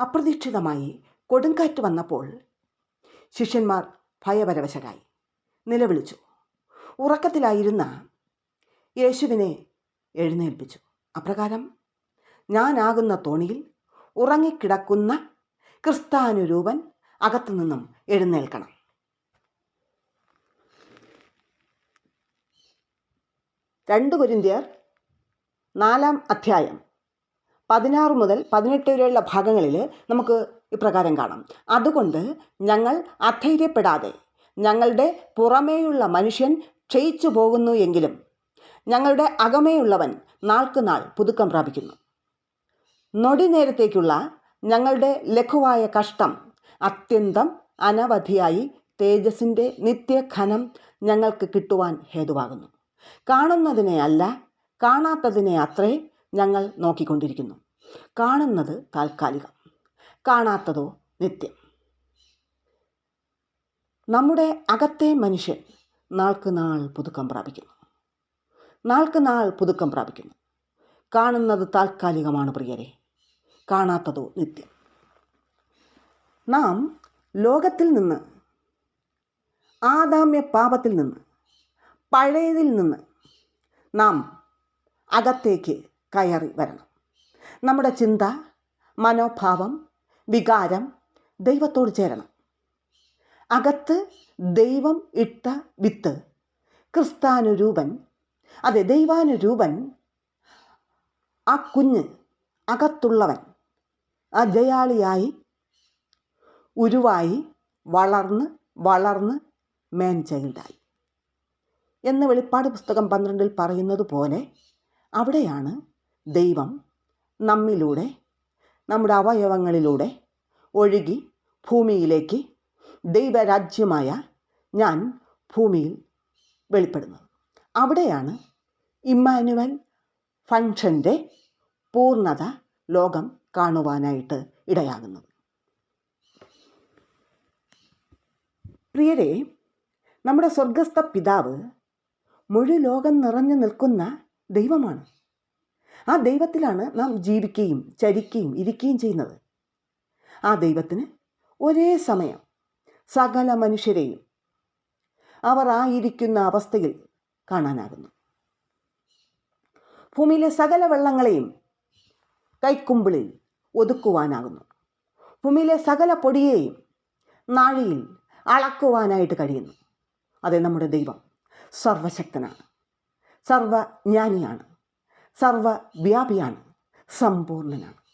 അപ്രതീക്ഷിതമായി കൊടുങ്കാറ്റ് വന്നപ്പോൾ ശിഷ്യന്മാർ ഭയപരവശരായി നിലവിളിച്ചു. ഉറക്കത്തിലായിരുന്ന യേശുവിനെ എഴുന്നേൽപ്പിച്ചു. അപ്രകാരം ഞാനാകുന്ന തോണിയിൽ ഉറങ്ങിക്കിടക്കുന്ന ക്രിസ്താനുരൂപൻ അകത്തു നിന്നും എഴുന്നേൽക്കണം. രണ്ട് കുരിന്തിയർ നാലാം അധ്യായം പതിനാറ് മുതൽ പതിനെട്ട് വരെയുള്ള ഭാഗങ്ങളിൽ നമുക്ക് ഇപ്രകാരം കാണാം. അതുകൊണ്ട് ഞങ്ങൾ അധൈര്യപ്പെടാതെ ഞങ്ങളുടെ പുറമേയുള്ള മനുഷ്യൻ ക്ഷയിച്ചു പോകുന്നു എങ്കിലും ഞങ്ങളുടെ അകമേയുള്ളവൻ നാൾക്ക് നാൾ പുതുക്കം പ്രാപിക്കുന്നു. നൊടി നേരത്തേക്കുള്ള ഞങ്ങളുടെ ലഘുവായ കഷ്ടം അത്യന്തം അനവധിയായി തേജസ്സിന്റെ നിത്യഘനം ഞങ്ങൾക്ക് കിട്ടുവാൻ ഹേതുവാകുന്നു. കാണുന്നതിനെ അല്ല കാണാത്തതിനെ അത്രേ ഞങ്ങൾ നോക്കിക്കൊണ്ടിരിക്കുന്നു. കാണുന്നത് താൽക്കാലികം. കാണാത്തതോ നിത്യം. നമ്മുടെ അകത്തെ മനുഷ്യൻ നാൾക്ക് നാൾ പുതുക്കം പ്രാപിക്കുന്നു. നാൾക്ക് നാൾ പുതുക്കം പ്രാപിക്കുന്നു. കാണുന്നത് താൽക്കാലികമാണ് പ്രിയരെ. കാണാത്തതോ നിത്യം. നാം ലോകത്തിൽ നിന്ന് ആദാമ്യ പാപത്തിൽ നിന്ന് പഴയതിൽ നിന്ന് നാം അകത്തേക്ക് കയറി വരണം. നമ്മുടെ ചിന്ത മനോഭാവം വികാരം ദൈവത്തോട് ചേരണം. അകത്ത് ദൈവം ഇട്ട വിത്ത് ക്രിസ്താനുരൂപൻ അതെ ദൈവാനുരൂപൻ ആ കുഞ്ഞ് അകത്തുള്ളവൻ ആ ജയാളിയായി ഉരുവായി വളർന്ന് വളർന്ന് മേൻ ചൈൽഡായി. എന്ന് വെളിപ്പാട് പുസ്തകം പന്ത്രണ്ടിൽ പറയുന്നത് പോലെ അവിടെയാണ് ദൈവം നമ്മിലൂടെ നമ്മുടെ അവയവങ്ങളിലൂടെ ഒഴുകി ഭൂമിയിലേക്ക് ദൈവരാജ്യമായ ഞാൻ ഭൂമിയിൽ വെളിപ്പെടുന്നത് അവിടെയാണ് ഇമ്മാനുവൽ ഫങ്ഷന്റെ പൂർണത ലോകം കാണുവാനായിട്ട് ഇടയാകുന്നത്. പ്രിയരെ നമ്മുടെ സ്വർഗസ്ഥ പിതാവ് മുഴു ലോകം നിറഞ്ഞു നിൽക്കുന്ന ദൈവമാണ്. ആ ദൈവത്തിലാണ് നാം ജീവിക്കുകയും ചരിക്കുകയും ഇരിക്കുകയും ചെയ്യുന്നത്. ആ ദൈവത്തിന് ഒരേ സമയം സകല മനുഷ്യരെയും അവർ ആയിരിക്കുന്ന അവസ്ഥയിൽ കാണാനാകുന്നു. ഭൂമിയിലെ സകല വെള്ളങ്ങളെയും കൈക്കുമ്പിളിൽ ഒതുക്കുവാനാകുന്നു. ഭൂമിയിലെ സകല പൊടിയെയും നാഴിയിൽ അളക്കുവാനായിട്ട് കഴിയുന്നു. അതെ നമ്മുടെ ദൈവം സർവശക്തനാണ്. സർവജ്ഞാനിയാണ്. സർവവ്യാപിയാണ് സമ്പൂർണനാണ്